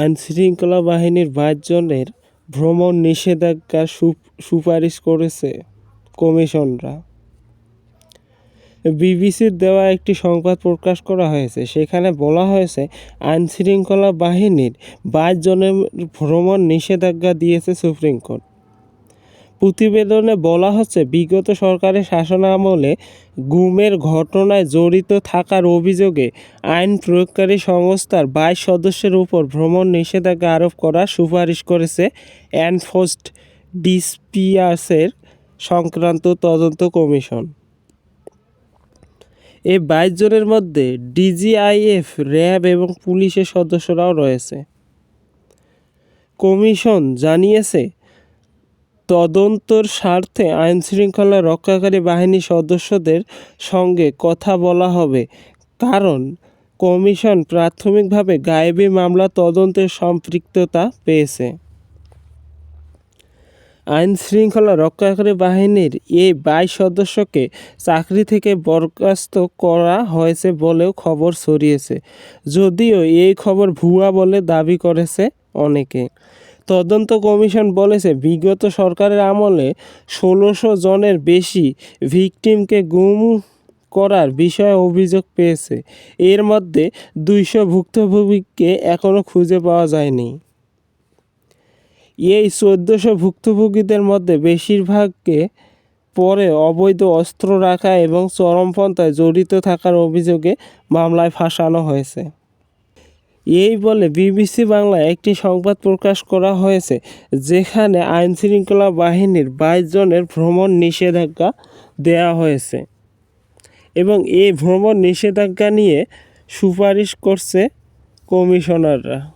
আইনশৃঙ্খলা বাহিনীর বাইশজনের ভ্রমণ নিষেধাজ্ঞা সুপারিশ করেছে কমিশনরা। বিবিসির দেওয়া একটি সংবাদ প্রকাশ করা হয়েছে, সেখানে বলা হয়েছে, আইনশৃঙ্খলা বাহিনীর বাইশ জনের ভ্রমণ নিষেধাজ্ঞা দিয়েছে সুপ্রিম কোর্ট। প্রতিবেদনে বলা হচ্ছে, বিগত সরকারের শাসনামলে গুমের ঘটনায় জড়িত থাকার অভিযোগে আইন প্রয়োগকারী সংস্থার বাইশ সদস্যের উপর ভ্রমণ নিষেধাজ্ঞা আরোপ করার সুপারিশ করেছে অ্যানফোর্সড ডিসপিয়ার্সের সংক্রান্ত তদন্ত কমিশন। এই বাইশ জনের মধ্যে ডিজিআইএফ, র্যাব এবং পুলিশের সদস্যরাও রয়েছে। কমিশন জানিয়েছে তদন্তর স্বার্থে আইনশৃঙ্খলা রক্ষাকারী বাহিনীর সদস্যদের সঙ্গে কথা বলা হবে। কারণ, কমিশন প্রাথমিকভাবে গায়েবী মামলা তদন্তের সম্পৃক্ততা পেয়েছে। আইন শৃঙ্খলা রক্ষাকারী বাহিনীর এই বাইশ সদস্যকে চাকরি থেকে বরখাস্ত করা হয়েছে বলেও খবর ছড়িয়েছে। যদিও এই খবর ভুয়া বলে দাবি করেছে অনেকে। তদন্ত কমিশন বলেছে, বিগত সরকারের আমলে ষোলোশো জনের বেশি ভিকটিমকে গুম করার বিষয়ে অভিযোগ পেয়েছে। এর মধ্যে দুইশো ভুক্তভোগীকে এখনও খুঁজে পাওয়া যায়নি। এই চোদ্দোশো ভুক্তভোগীদের মধ্যে বেশিরভাগকে পরে অবৈধ অস্ত্র রাখা এবং চরমপন্থায় জড়িত থাকার অভিযোগে মামলায় ফাঁসানো হয়েছে। এই বলে বিবিসি বাংলায় একটি সংবাদ প্রকাশ করা হয়েছে, যেখানে আইন শৃঙ্খলা বাহিনীর বাইশ জনের ভ্রমণ নিষেধাজ্ঞা দেয়া হয়েছে। এবং এই ভ্রমণ নিষেধাজ্ঞা নিয়ে সুপারিশ করছে কমিশনাররা।